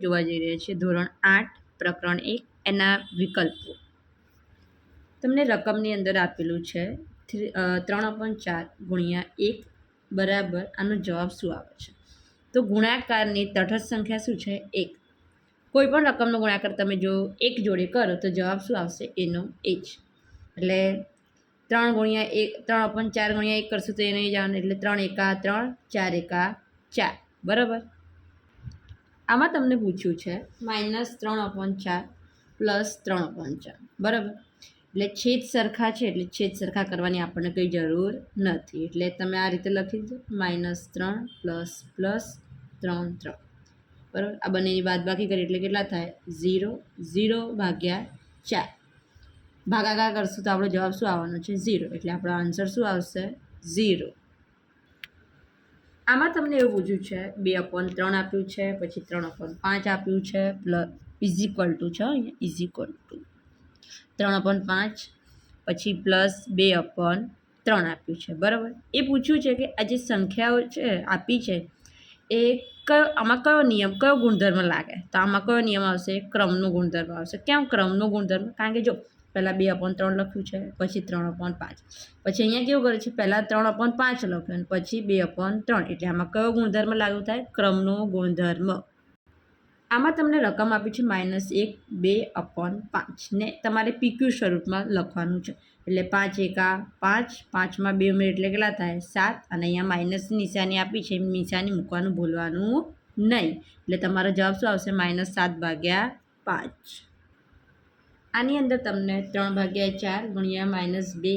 જોવા જઈ રહ્યા છીએ. ધોરણ આઠ, પ્રકરણ એક, એના વિકલ્પો. તમને રકમની અંદર આપેલું છે ત્રણ પણ ચાર ગુણ્યા એક બરાબર, આનો જવાબ શું આવે છે? તો ગુણાકારની તટસ્થ સંખ્યા શું છે? એક. કોઈ પણ રકમનો ગુણાકાર તમે જો એક જોડે કરો, તો જવાબ શું આવશે? એનો એજ એટલે ત્રણ ગુણ્યા એક, ત્રણ અપન ચાર ગુણ્યા એક કરશું તો એ નહીં જવાનું, એટલે ત્રણ એકા ત્રણ, ચાર એકા ચાર. બરાબર? આમાં તમને પૂછ્યું છે માઇનસ ત્રણ અપોન ચાર પ્લસ ત્રણ અપોન ચાર. બરાબર? એટલે છેદ સરખા છે, એટલે છેદ સરખા કરવાની આપણને કંઈ જરૂર નથી. એટલે તમે આ રીતે લખી દો માઇનસ ત્રણ પ્લસ પ્લસ ત્રણ ત્રણ. બરાબર? આ બંનેની બાદ બાકી કરી એટલે કેટલા થાય? ઝીરો ઝીરો ભાગ્યા ચાર. ભાગાકાર કરશું તો આપણો જવાબ શું આવવાનો છે? ઝીરો એટલે આપણો આન્સર શું આવશે? ઝીરો આમાં તમને એવું પૂછ્યું છે, બે અપોન ત્રણ આપ્યું છે, પછી ત્રણ અપોન પાંચ આપ્યું છે પ્લસ ઇઝ ઇક્વલ ટુ છે, અહીંયા ઇઝ ઇક્વલ ટુ ત્રણ અપોન પાંચ, પછી પ્લસ બે અપોન ત્રણ આપ્યું છે, બરાબર? એ પૂછ્યું છે કે આ જે સંખ્યાઓ છે, આપી છે, એ કયો આમાં કયો નિયમ, કયો ગુણધર્મ લાગે? તો આમાં કયો નિયમ આવશે? ક્રમનો ગુણધર્મ આવશે. કેમ ક્રમનો ગુણધર્મ? કારણ કે જો પહેલાં બે અપોન ત્રણ લખ્યું છે, પછી ત્રણ અપોન પાંચ. પછી અહીંયા કેવું કરે છે, પહેલાં ત્રણ અપોન પાંચ લખ્યું અને પછી બે અપોન ત્રણ. એટલે આમાં કયો ગુણધર્મ લાગુ થાય? ક્રમનો ગુણધર્મ. આમાં તમને રકમ આપી છે, માઇનસ એક, બે અપોન પાંચ. ને તમારે પીક્યુ સ્વરૂપમાં લખવાનું છે. એટલે પાંચ એકા પાંચ, પાંચમાં બે ઉમેર એટલે કેટલા થાય? સાત. અને અહીંયા માઇનસની નિશાની આપી છે નિશાની મૂકવાનું ભૂલવાનું નહીં. એટલે તમારો જવાબ શું આવશે? માઇનસ સાત ભાગ્યા પાંચ. આની અંદર તમને ત્રણ ભાગ્યા ચાર ગુણ્યા માઇનસ બે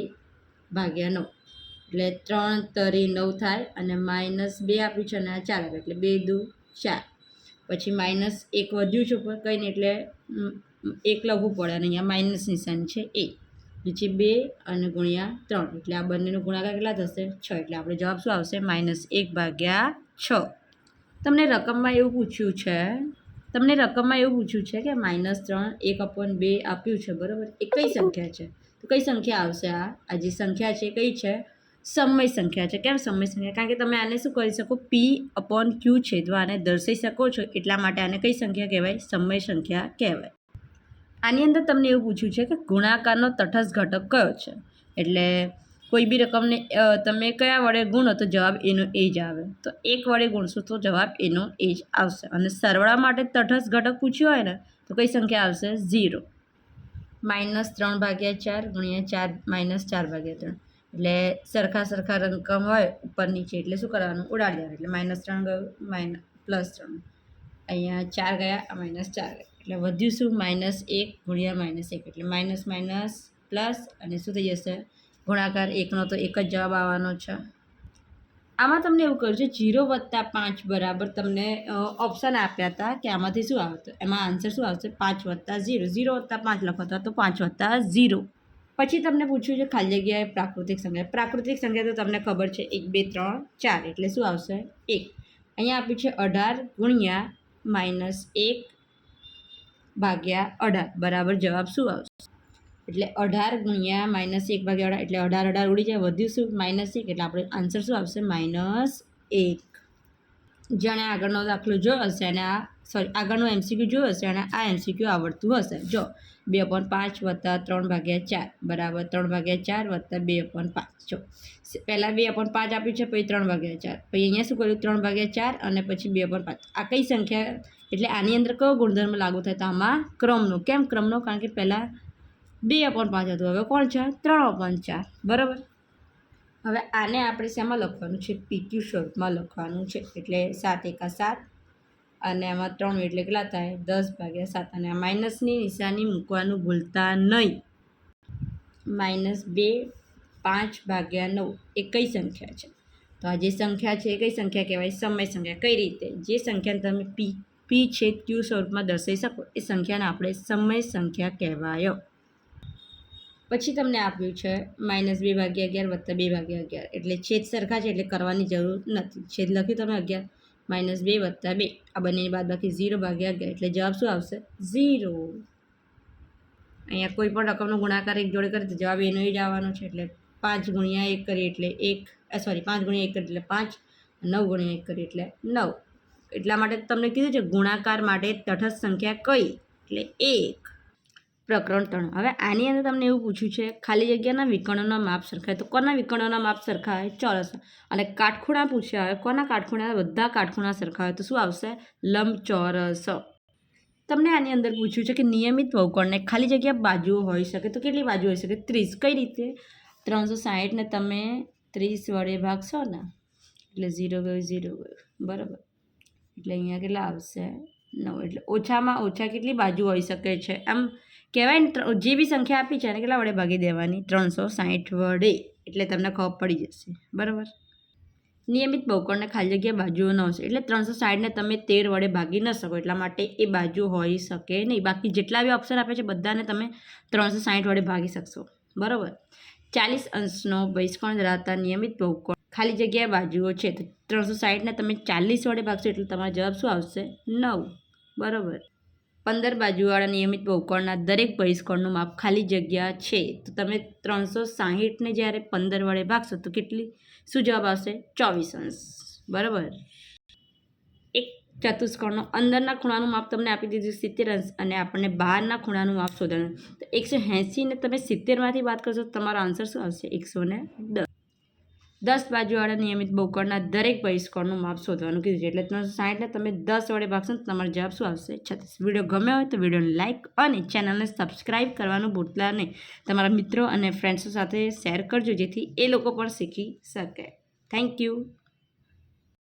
ભાગ્યા નવ. એટલે ત્રણ તરી નવ થાય અને માઇનસ બે આપ્યું છે અને આ ચાર આવે. એટલે બે દુ ચાર. પછી માઇનસ એક વધ્યું છે ઉપર કંઈ નહીં એટલે એક લખવું પડે અને અહીંયા માઇનસ નિશાન છે એ. નીચે બે અને ગુણ્યા ત્રણ. એટલે આ બંનેનો ગુણાકાર કેટલા થશે? છ. એટલે આપણે જવાબ શું આવશે? માઇનસ એક ભાગ્યા છ. તમને રકમમાં એવું પૂછ્યું છે તમને રકમમાં એવું પૂછ્યું છે કે માઇનસ ત્રણ, એક અપોન બે આપ્યું છે, બરાબર? એ કઈ સંખ્યા છે? તો કઈ સંખ્યા આવશે આ? આ જે સંખ્યા છે કઈ છે? સમય સંખ્યા છે. કેમ સમય સંખ્યા? કારણ કે તમે આને શું કરી શકો? પી અપોન ક્યુ છે તો આને દર્શાવી શકો છો. એટલા માટે આને કઈ સંખ્યા કહેવાય? સમય સંખ્યા કહેવાય. આની અંદર તમને એવું પૂછ્યું છે કે ગુણાકારનો તટસ્થ ઘટક કયો છે? એટલે કોઈ બી રકમને તમે કયા વડે ગુણો તો જવાબ એનો એ જ આવે. તો એક વડે ગુણશો તો જવાબ એનો એ જ આવશે. અને સરવાળા માટે તટસ્થ ઘટક પૂછ્યો હોય ને, તો કઈ સંખ્યા આવશે? ઝીરો. માઇનસ ત્રણ ભાગ્યા ચાર ગુણ્યા ચાર માઇનસ ચાર ભાગ્યા ત્રણ. એટલે સરખા સરખા રકમ હોય ઉપર નીચે, એટલે શું કરવાનું? ઉડાડી દેવાનું. એટલે માઇનસ ત્રણ ગયું માઇનસ પ્લસ ત્રણ. અહીંયા ચાર ગયા માઇનસ ચાર ગયા. એટલે વધ્યું શું? માઇનસ એક ગુણ્યા માઇનસ એક. એટલે માઇનસ માઇનસ પ્લસ અને શું થઈ જશે? ગુણાકાર એકનો તો એક જ જવાબ આવવાનો છે. આમાં તમને એવું કહ્યું છે, જીરો વત્તા પાંચ બરાબર તમને ઓપ્શન આપ્યા હતા કે આમાંથી શું આવતું? એમાં આન્સર શું આવશે? પાંચ વત્તા ઝીરો ઝીરો વત્તા પાંચ લખો હતા તો પાંચ વત્તા ઝીરો પછી તમને પૂછ્યું છે, ખાલી જગ્યાએ પ્રાકૃતિક સંખ્યા. પ્રાકૃતિક સંખ્યા તો તમને ખબર છે, એક, બે, ત્રણ, ચાર, એટલે શું આવશે? એક. અહીંયા આપ્યું છે, અઢાર ગુણ્યા માઇનસ એક ભાગ્યા અઢાર. બરાબર જવાબ શું આવશે? એટલે અઢાર ગુણ્યા માઇનસ એક ભાગ્યા અઢાર એટલે અઢાર અઢાર ઉડી જાય, વધ્યું શું? માઇનસ એક. એટલે આપણે આન્સર શું આવશે? માઇનસ એક. જેણે આગળનો દાખલો જોયો હશે અને આ સોરી આગળનો એમસીક્યુ જોયો હશે અને આ એમસીક્યુ આવડતું હશે. જો, બે અપોન પાંચ વત્તા ત્રણ ભાગ્યા ચાર. બરાબર, ત્રણ ભાગ્યા ચાર વત્તા બે અપોન પાંચ. જો, પહેલાં બે પોઈન્ટ પાંચ આપ્યું છે, પછી ત્રણ ભાગ્યા ચાર. પછી અહીંયા શું કર્યું? ત્રણ ભાગ્યા ચાર અને પછી બે પોઈન્ટ પાંચ. આ કઈ સંખ્યા? એટલે આની અંદર કયો ગુણધર્મ લાગુ થાય? તો આમાં ક્રમનો. કેમ ક્રમનો? કારણ કે પહેલાં બે અપોન પાંચ હતું. હવે કોણ ચાર ત્રણ અપોન ચાર. બરાબર? હવે આને આપણે શેમાં લખવાનું છે? પીક્યુ સ્વરૂપમાં લખવાનું છે. એટલે સાત એકા સાત. અને આમાં ત્રણ એટલે કેટલા થાય? દસ ભાગ્યા સાત. અને આ માઇનસની નિશાની મૂકવાનું ભૂલતા નહીં. માઇનસ બે, પાંચ ભાગ્યા નવ. એ કઈ સંખ્યા છે? તો આ જે સંખ્યા છે એ કઈ સંખ્યા કહેવાય? સમય સંખ્યા. કઈ રીતે? જે સંખ્યાને તમે પી પી છે ક્યુ સ્વરૂપમાં દર્શાવી શકો, એ સંખ્યાને આપણે સમય સંખ્યા કહેવાયો. પછી તમને આપ્યું છે માઇનસ બે ભાગ્યા અગિયાર વત્તા બે ભાગ્યા અગિયાર. એટલે છેદ સરખા છે એટલે કરવાની જરૂર નથી. છેદ લખ્યું તમે અગિયાર, માઇનસ બે વત્તા બે. આ બંનેની બાદ બાકી ઝીરો ભાગ્યા અગિયાર. એટલે જવાબ શું આવશે? ઝીરો. અહીંયા કોઈ પણ રકમનો ગુણાકાર એક જોડે કરે તો જવાબ એનો જ આવવાનો છે. એટલે પાંચ ગુણ્યા એક કરીએ એટલે એક સોરી પાંચ ગુણ્યા એક કરીએ એટલે પાંચ, નવ ગુણ્યા એક કરીએ એટલે નવ. એટલા માટે તમને કીધું છે ગુણાકાર માટે તટસ્થ સંખ્યા કઈ? એટલે એક. પ્રકરણ ત્રણ. હવે આની અંદર તમને એવું પૂછ્યું છે, ખાલી જગ્યાના વિકર્ણોના માપ સરખાય તો કોના વિકર્ણોના માપ સરખાય? ચોરસ. અને કાટખૂણા પૂછ્યા હોય, કોના કાટખૂણા? બધા કાટખૂણા સરખા હોય તો શું આવશે? લંબચોરસ. તમને આની અંદર પૂછ્યું છે કે નિયમિત બહુકોણને ખાલી જગ્યા બાજુઓ હોઈ શકે તો કેટલી બાજુ હોઈ શકે? ત્રીસ. કઈ રીતે? ત્રણસો સાહીઠને તમે ત્રીસ વડે ભાગશો ને? એટલે ઝીરો ગયું ઝીરો ગયું. બરાબર. એટલે અહીંયા કેટલા આવશે? નવ. એટલે ઓછામાં ઓછા કેટલી બાજુ હોઈ શકે છે? આમ કહેવાય ને જે બી સંખ્યા આપી છે એને કેટલા વડે ભાગી દેવાની? ત્રણસો સાહીઠ વડે. એટલે તમને ખબર પડી જશે. બરાબર? નિયમિત બહુકોણને ખાલી જગ્યા બાજુઓ ન હશે. એટલે ત્રણસો સાઠને તમે તેર વડે ભાગી ન શકો. એટલા માટે એ બાજુ હોઈ શકે નહીં. બાકી જેટલા બી ઓપ્શન આપે છે બધાને તમે ત્રણસો સાઠ વડે ભાગી શકશો. બરાબર? ચાલીસ અંશનો બહિષ્કોણ ધરાવતા નિયમિત બહુકોણ ખાલી જગ્યા બાજુઓ છે. તો ત્રણસો સાઠને તમે ચાલીસ વડે ભાગશો એટલે તમારો જવાબ શું આવશે? નવ. બરાબર? પંદર બાજુવાળા નિયમિત બહુકોણના દરેક બહિષ્કોણનું માપ ખાલી જગ્યા છે. તો તમે ત્રણસો સાહીઠને જ્યારે પંદર વડે ભાગશો તો કેટલી? શું જવાબ આવશે? ચોવીસ અંશ. બરાબર? એક ચતુષ્કોણનો અંદરના ખૂણાનું માપ તમને આપી દીધું સિત્તેર અંશ અને આપણને બહારના ખૂણાનું માપ શોધવાનું. તો એકસો એંસીને તમે સિત્તેરમાંથી વાત કરશો તો તમારો આન્સર શું આવશે? એકસો ને દસ. દસ બાજુવાળા નિયમિત બહુકોણના દરેક બહિષ્કોણનું માપ શોધવાનું કીધું છે. એટલે ત્રણસો સાઠને તમે દસ વડે ભાગશો તો તમારો જવાબ શું આવશે? છત્રીસ. વીડિયો ગમ્યો હોય તો વિડીયોને લાઇક અને ચેનલને સબસ્ક્રાઇબ કરવાનું ભૂલતા તમારા મિત્રો અને ફ્રેન્ડ્સો સાથે શેર કરજો જેથી એ લોકો પણ શીખી શકે. Thank you